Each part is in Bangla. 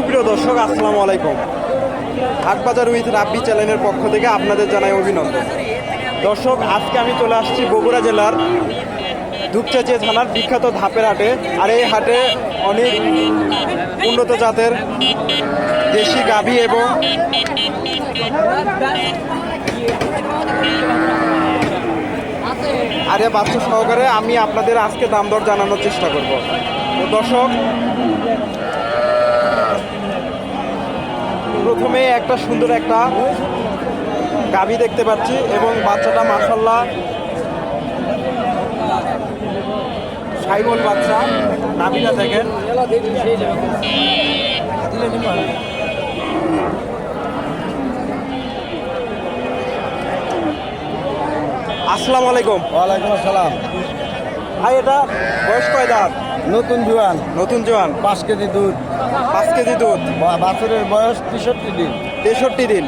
সুপ্রিয় দর্শক, আসসালামু আলাইকুম। হাটবাজার উইথ রাব্বি চ্যানেলের পক্ষ থেকে আপনাদের জানাই অভিনন্দন। দর্শক, আজকে আমি চলে আসছি বগুড়া জেলার ধূপচাচিয়া থানার বিখ্যাত ধাপের হাটে। আর এই হাটে অনেক উন্নত জাতের দেশি গাভী এবং আরে বাচ্চা সহকারে আমি আপনাদের আজকে দাম দর জানানোর চেষ্টা করব। দর্শক প্রথমে একটা সুন্দর একটা গাভী দেখতে পাচ্ছি এবং বাচ্চাটা মাসাল্লাহ সাইবল বাচ্চা নাবিটা দেখেন। আসসালামু আলাইকুম। ওয়ালাইকুম আসসালাম। ভাই এটা বয়স কয় দাঁত? নতুন জোয়ান। নতুন জোয়ান। পাঁচ কেজি দুধ। পাঁচ কেজি দুধ। বাছুরের বয়স তেষট্টি দিন। তেষট্টি দিন।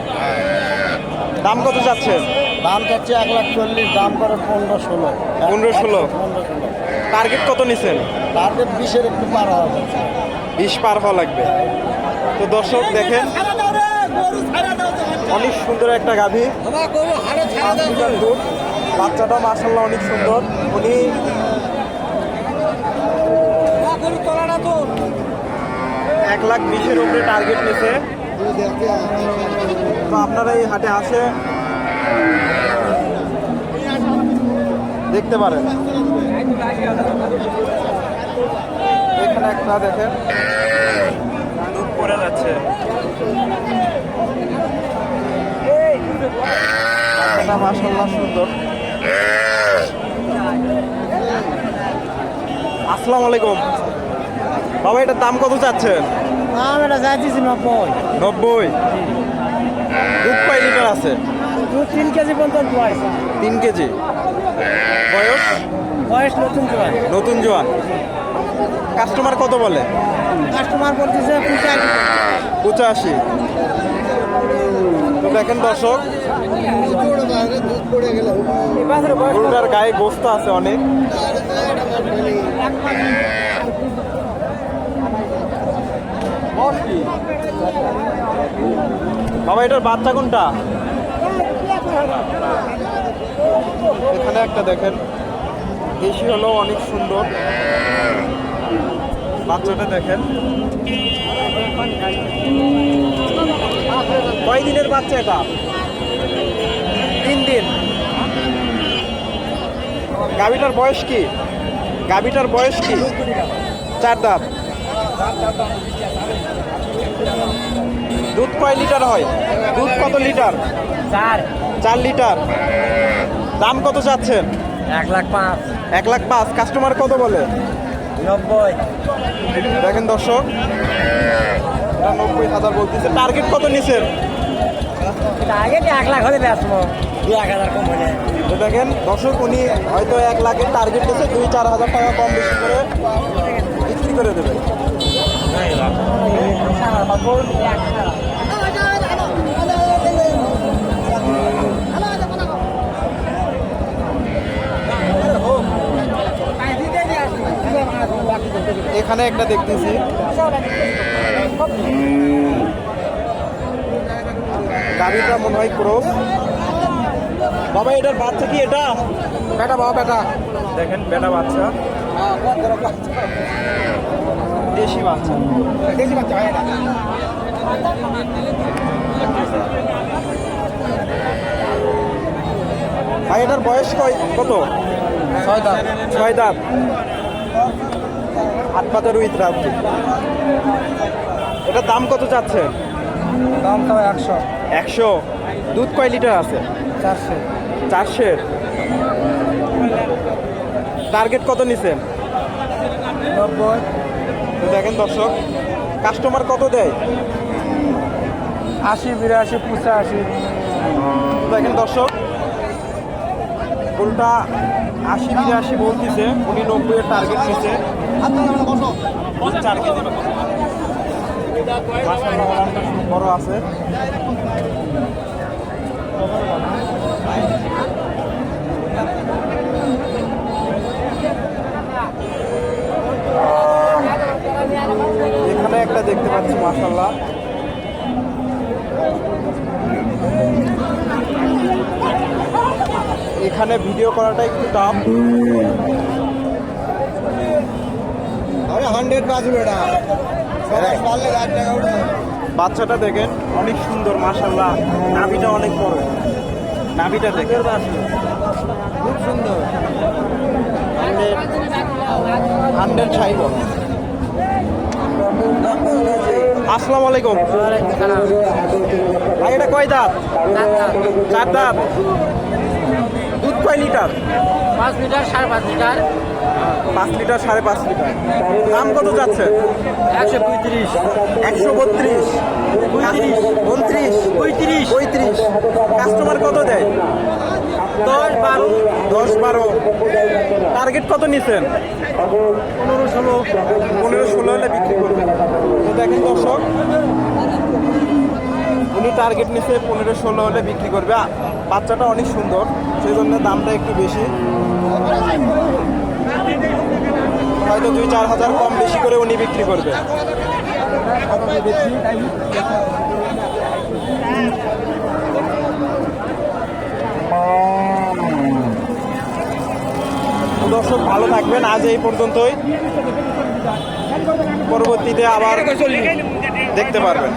দাম কত যাচ্ছেন দাম যাচ্ছে এক লাখ চল্লিশ দাম করে পনেরো ষোলো। পনেরো, ষোলো। পনেরো ষোলো। টার্গেট কত নিছেন? টার্গেট বিশের একটু পার হবে বিশ পার হওয়া লাগবে। তো দর্শক দেখেন। অনেক সুন্দর একটা গাভী। দুধ। বাচ্চাটা মাসাল্লাহ অনেক সুন্দর। উনি এক লাখ বিশের উপরে টার্গেট নিছে। তো আপনারা এই হাটে আসে দেখতে পারেন। এখানে একটা দেখেন। দুধ পড়ে যাচ্ছে। মাসাল্লাহ সুন্দর। আসসালামু আলাইকুম। বাবা এটার দাম কত চাচ্ছেন? দাম এটা চাইছি নব্বই। নব্বই? দুধ কয় লিটার আছে? দুধ তিন কেজি পর্যন্ত তিন কেজি। বয়স? বয়স নতুন জোয়ান। নতুন জোয়ান। কাস্টমার কত বলে? কাস্টমার বলতেছে পূজা পঁচাশি। তো দেখেন দর্শক গরুটার গায়ে গোস্ত আছে অনেক। বাবা এটার বাচ্চা কোনটা? এখানে একটা দেখেন। দেশি হলো অনেক সুন্দর। বাচ্চাটা দেখেন। কয় দিনের বাচ্চা এটা? তিন দিন গাভিটার বয়স কি? গাভিটার বয়স কি? চার দাঁত। দুধ কয় লিটার হয়? দুধ কত লিটার? চার। চার লিটার। দাম কত চাচ্ছেন? এক লাখ পাঁচ। এক লাখ পাঁচ। কাস্টমার কত বলে? নব্বই। দেখেন দর্শক নব্বই হাজার বলতেছে। টার্গেট কত নিছেন? আগে এক লাখ হলে বেচবো। দু এক হাজার কম হলে। দেখেন দর্শক উনি হয়তো এক লাখের টার্গেট দিয়েছে দুই চার হাজার টাকা কম বেশি করে বিক্রি করে দেবে। এখানে একটা দেখতেছি। গাড়িটা মনে হয় ক্রস। বাবা এটার বাচ্চা কি এটা? বেটা বাবা বেটা। দেখেন বেটা বাচ্চা। দেশি বাচ্চা। দেশি বাচ্চা ভাই এটার বয়স কয়? কত? ছয় দাম ছয় দাঁত। হাট বাজার উইথ রাত্রি এটার দাম কত চাচ্ছেন দাম তো একশো। একশো। দুধ কয় লিটার আছে? চারশো। চারশের টার্গেট কত নিছেন নব্বই। দেখেন দর্শক কাস্টমার কত দেয়? আশি বিরাশি পঁচাশি। দেখেন দর্শক গরুটা আশি বিরাশি বলতেছে উনি নব্বই এর টার্গেট নিছে। বড় আছে এখানে একটা দেখতে পাচ্ছি মাসাল্লাহ এখানে ভিডিও করাটা একটু টাফ হান্ড্রেড পাঁচ বেটা পারলে টাকা উঠবে বাচ্চাটা দেখেন অনেক সুন্দর মাসাল্লাহ নাভিটা অনেক বড়। নাভিটা দেখেন। খুব সুন্দর। হান্ড্রেড হান্ড্রেড সাইব আসসালামু আলাইকুম। ভাই এটা কয় দাঁত? চার দাঁত। দুধ কয় লিটার? পাঁচ লিটার সাড়ে পাঁচ লিটার। পাঁচ লিটার সাড়ে পাঁচ লিটার। দাম কত যাচ্ছে? একশো পঁয়ত্রিশ। একশো বত্রিশ। পঁয়ত্রিশ। উনত্রিশ। পঁয়ত্রিশ। পঁয়ত্রিশ। কাস্টমার কত দেয়? দশ বারো। দশ বারো। টার্গেট কত নিছেন? পনেরো ষোলো। পনেরো ষোলো হলে বিক্রি করবেন। তো দেখেন দর্শক উনি টার্গেট নিচ্ছে পনেরো ষোলো হলে বিক্রি করবে। বাচ্চাটা অনেক সুন্দর সেই জন্য দামটা একটু বেশি। হয়তো দুই চার হাজার কম বেশি করে উনি বিক্রি করবে। দর্শক, ভালো থাকবেন। আজ এই পর্যন্তই। পরবর্তীতে আবার দেখতে পারবেন।